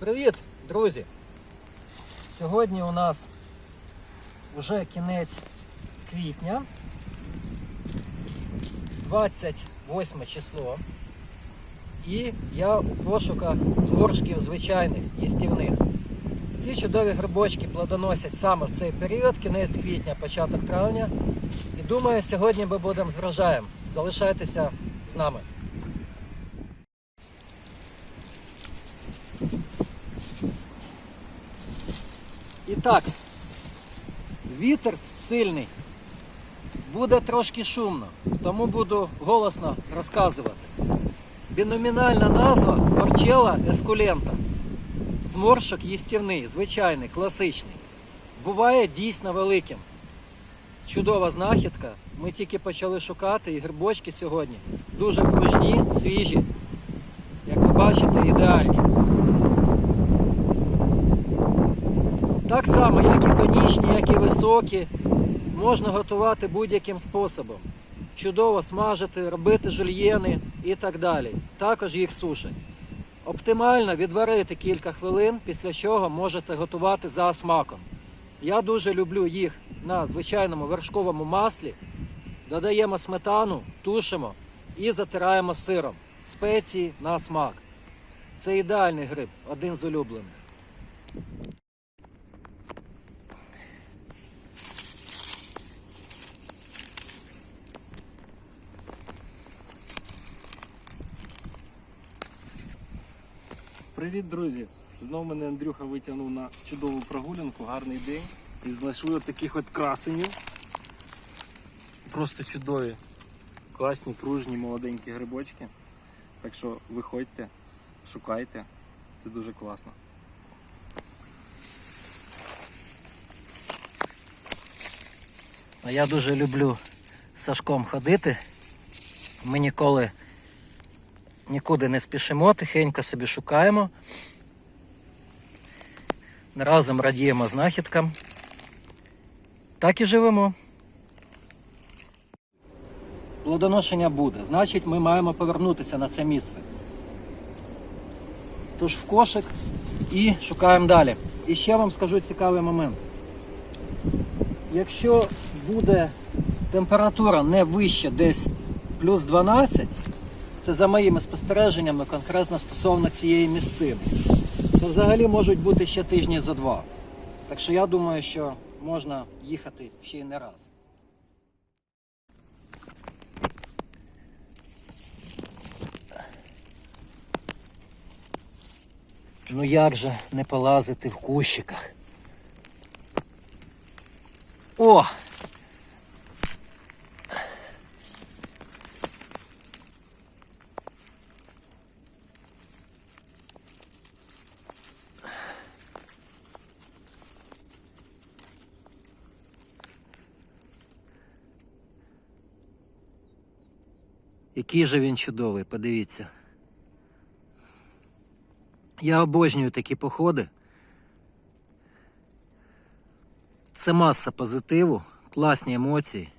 Привіт, друзі! Сьогодні у нас вже кінець квітня, 28 число. І я у пошуках зморшків звичайних їстівних. Ці чудові грибочки плодоносять саме в цей період, кінець квітня, початок травня. І думаю, сьогодні ми будемо з врожаєм. Залишайтеся з нами. Так, вітер сильний, буде трошки шумно, тому буду голосно розказувати. Біномінальна назва Порчела ескулента. Зморшок їстівний, звичайний, класичний. Буває дійсно великим. Чудова знахідка. Ми тільки почали шукати і грибочки сьогодні дуже пружні, свіжі. Як ви бачите, ідеальні. Так само, як і конічні, як і високі, можна готувати будь-яким способом. Чудово смажити, робити жульєни і так далі. Також їх сушать. Оптимально відварити кілька хвилин, після чого можете готувати за смаком. Я дуже люблю їх на звичайному вершковому маслі. Додаємо сметану, тушимо і затираємо сиром. Спеції на смак. Це ідеальний гриб, один з улюблених. Привіт, друзі! Знов мене Андрюха витягнув на чудову прогулянку, гарний день. І знайшли от таких от красенів. Просто чудові. Класні, пружні, молоденькі грибочки. Так що виходьте, шукайте. Це дуже класно. Я дуже люблю Сашком ходити. Ми ніколи нікуди не спішимо, тихенько собі шукаємо. Разом радіємо знахідкам. Так і живемо. Плодоношення буде, значить ми маємо повернутися на це місце. Тож в кошик і шукаємо далі. І ще вам скажу цікавий момент. Якщо буде температура не вища десь плюс 12, це за моїми спостереженнями конкретно стосовно цієї місцини, то взагалі можуть бути ще тижні за два. Так що я думаю, що можна їхати ще й не раз. Ну як же не полазити в кущиках? О! Який же він чудовий, подивіться. Я обожнюю такі походи. Це маса позитиву, класні емоції.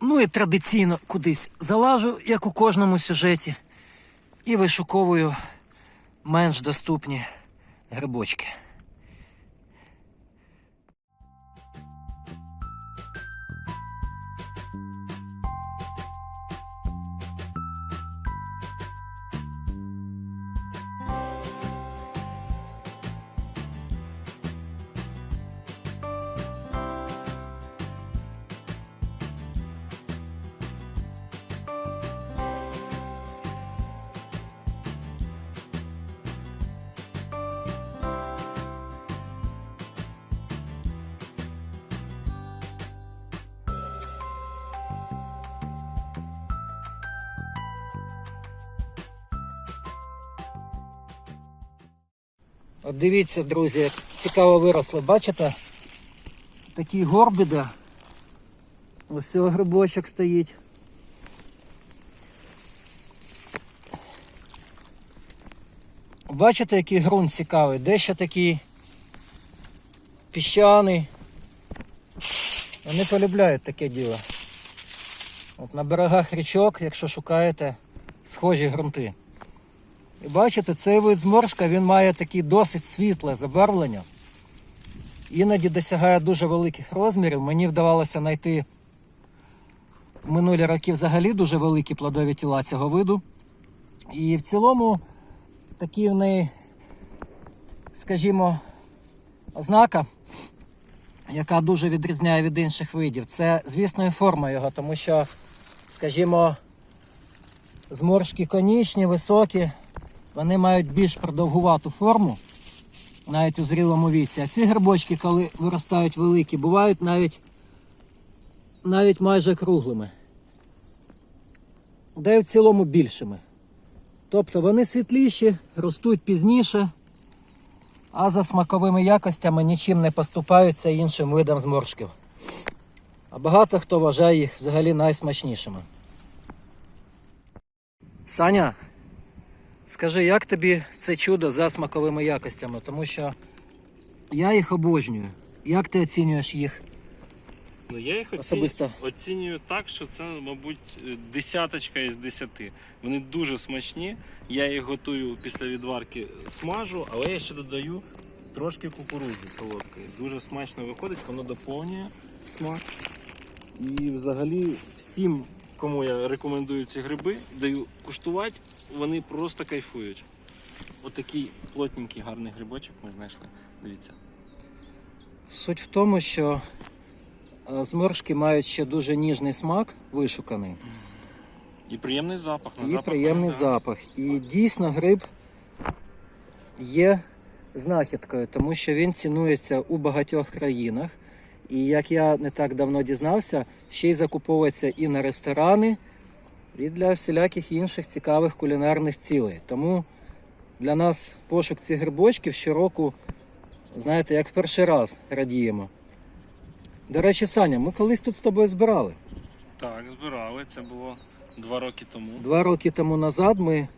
Ну і традиційно кудись залажу, як у кожному сюжеті, і вишуковую менш доступні грибочки. От дивіться, друзі, як цікаво виросли. Бачите? Такі горбіди. Ось цього грибочок стоїть. Бачите, який ґрунт цікавий, дещо такий піщаний. Вони полюбляють таке діло. От на берегах річок, якщо шукаєте схожі ґрунти. І бачите, цей вид зморшка він має таке досить світле забарвлення. Іноді досягає дуже великих розмірів. Мені вдавалося знайти минулі роки взагалі дуже великі плодові тіла цього виду. І в цілому такі в неї, скажімо, ознака, яка дуже відрізняє від інших видів, це, звісно, і форма його, тому що, скажімо, зморшки конічні, високі, вони мають більш продовгувату форму, навіть у зрілому віці. А ці грибочки, коли виростають великі, бувають навіть, навіть майже круглими. Де в цілому більшими. Тобто вони світліші, ростуть пізніше, а за смаковими якостями нічим не поступаються іншим видам зморшків. А багато хто вважає їх взагалі найсмачнішими. Саня, скажи, як тобі це чудо за смаковими якостями? Тому що я їх обожнюю. Як ти оцінюєш їх? Ну, я їх оцінюю, Особисто. оцінюю так, що це, мабуть, десяточка із десяти. Вони дуже смачні. Я їх готую після відварки смажу, але я ще додаю трошки кукурудзи солодкої. Дуже смачно виходить, воно доповнює смак. І взагалі всім, кому я рекомендую ці гриби, даю куштувати, вони просто кайфують. Отакий плотненький гарний грибочок ми знайшли. Дивіться. Суть в тому, що е, зморшки мають ще дуже ніжний смак, вишуканий. І приємний запах. На і запах приємний гарно. запах. І дійсно гриб є знахідкою, тому що він цінується у багатьох країнах. І як я не так давно дізнався, ще й закуповується і на ресторани, і для всіляких інших цікавих кулінарних цілей. Тому для нас пошук цих грибочків щороку, знаєте, як в перший раз радіємо. До речі, Саня, ми колись тут з тобою збирали. Так, збирали. Це було два роки тому. Два роки тому назад ми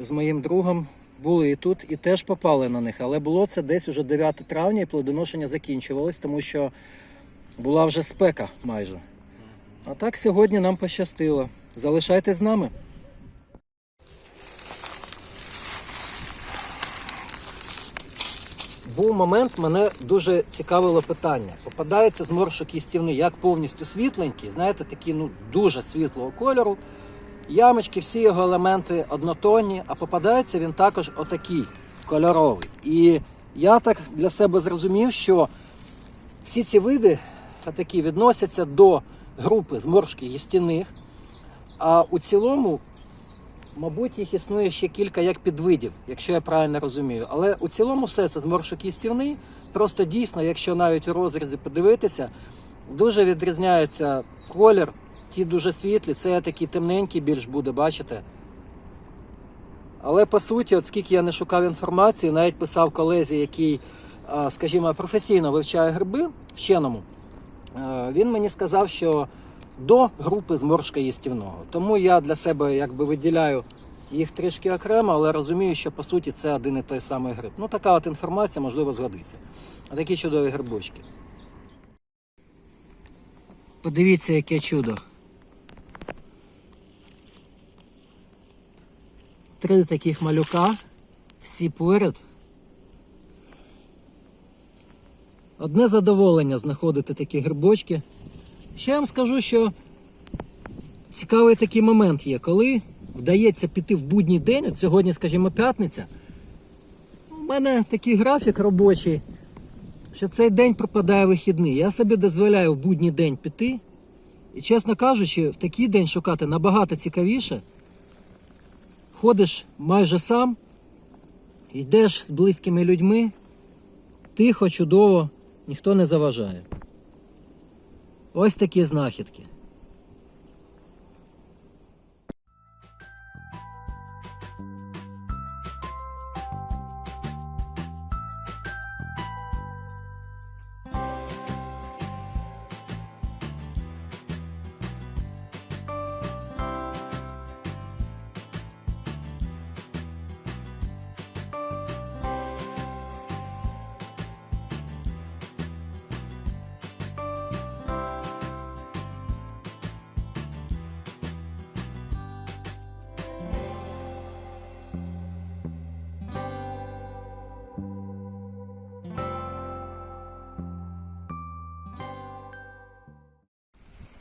з моїм другом були і тут і теж попали на них. Але було це десь уже 9 травня і плодоношення закінчувалось, тому що була вже спека майже. А так сьогодні нам пощастило. Залишайтесь з нами. Був момент, мене дуже цікавило питання. Попадається зморшок їстівний як повністю світленький, знаєте, такі ну, дуже світлого кольору. Ямочки, всі його елементи однотонні, а попадається він також отакий кольоровий. І я так для себе зрозумів, що всі ці види отакі відносяться до групи зморшки їстівних, а у цілому Мабуть, їх існує ще кілька як підвидів, якщо я правильно розумію. Але у цілому все це зморшок їстівний. Просто дійсно, якщо навіть у розрізі подивитися, дуже відрізняється колір. Ті дуже світлі, це такий темненький більш буде, бачите. Але по суті, от скільки я не шукав інформації, навіть писав колезі, який, скажімо, професійно вивчає гриби вченому, е, він мені сказав, що до групи зморшка їстівного. Тому я для себе якби виділяю їх трішки окремо, але розумію, що по суті це один і той самий гриб. Ну така от інформація, можливо, згодиться. А такі чудові грибочки. Подивіться, яке чудо. Три таких малюка, всі поряд. Одне задоволення знаходити такі грибочки. Ще я вам скажу, що цікавий такий момент є, коли вдається піти в будній день, от сьогодні, скажімо, п'ятниця. У мене такий графік робочий, що цей день припадає вихідний. Я собі дозволяю в будній день піти. І, чесно кажучи, в такий день шукати набагато цікавіше. Ходиш майже сам, йдеш з близькими людьми, тихо, чудово, ніхто не заважає. Ось такі знахідки.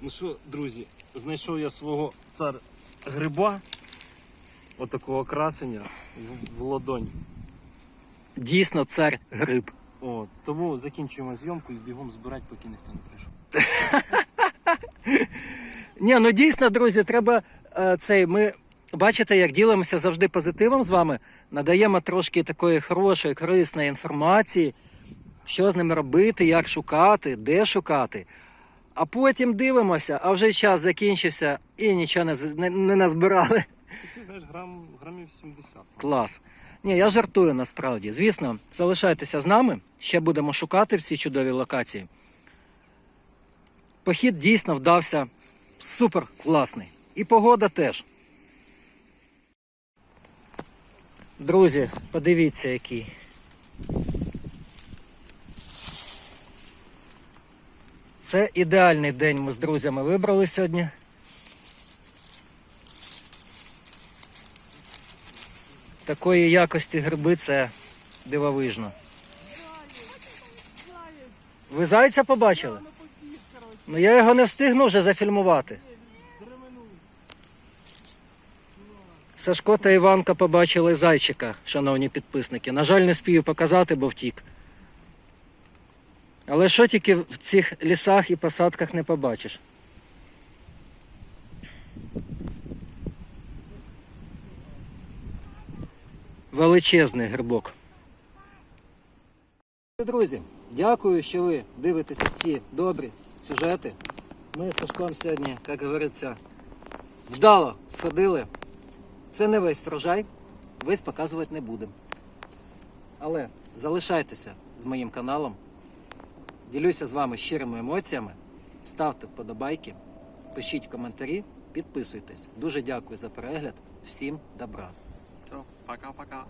Ну що, друзі, знайшов я свого цар гриба, отакого красення в, в ладонь. Дійсно, цар гриб. О, тому закінчуємо зйомку і бігом збирати, поки ніхто не прийшов. Ні, ну дійсно, друзі, треба е, цей. Ми бачите, як ділимося завжди позитивом з вами. Надаємо трошки такої хорошої, корисної інформації, що з ними робити, як шукати, де шукати. А потім дивимося, а вже час закінчився і нічого не, не, не назбирали. Ти знаєш, грам, грамів 70. Клас. Ні, я жартую насправді. Звісно, залишайтеся з нами. Ще будемо шукати всі чудові локації. Похід дійсно вдався супер класний. І погода теж. Друзі, подивіться який. Це ідеальний день ми з друзями вибрали сьогодні. Такої якості гриби це дивовижно. Ви зайця побачили? Ну я його не встигну вже зафільмувати. Сашко та Іванка побачили зайчика, шановні підписники. На жаль, не спію показати, бо втік. Але що тільки в цих лісах і посадках не побачиш? Величезний грибок. Друзі, дякую, що ви дивитеся ці добрі сюжети. Ми з Сашком сьогодні, як говориться, вдало сходили. Це не весь врожай, весь показувати не будемо. Але залишайтеся з моїм каналом. Ділюся з вами щирими емоціями. Ставте вподобайки, пишіть коментарі, підписуйтесь. Дуже дякую за перегляд. Всім добра. Пока-пока.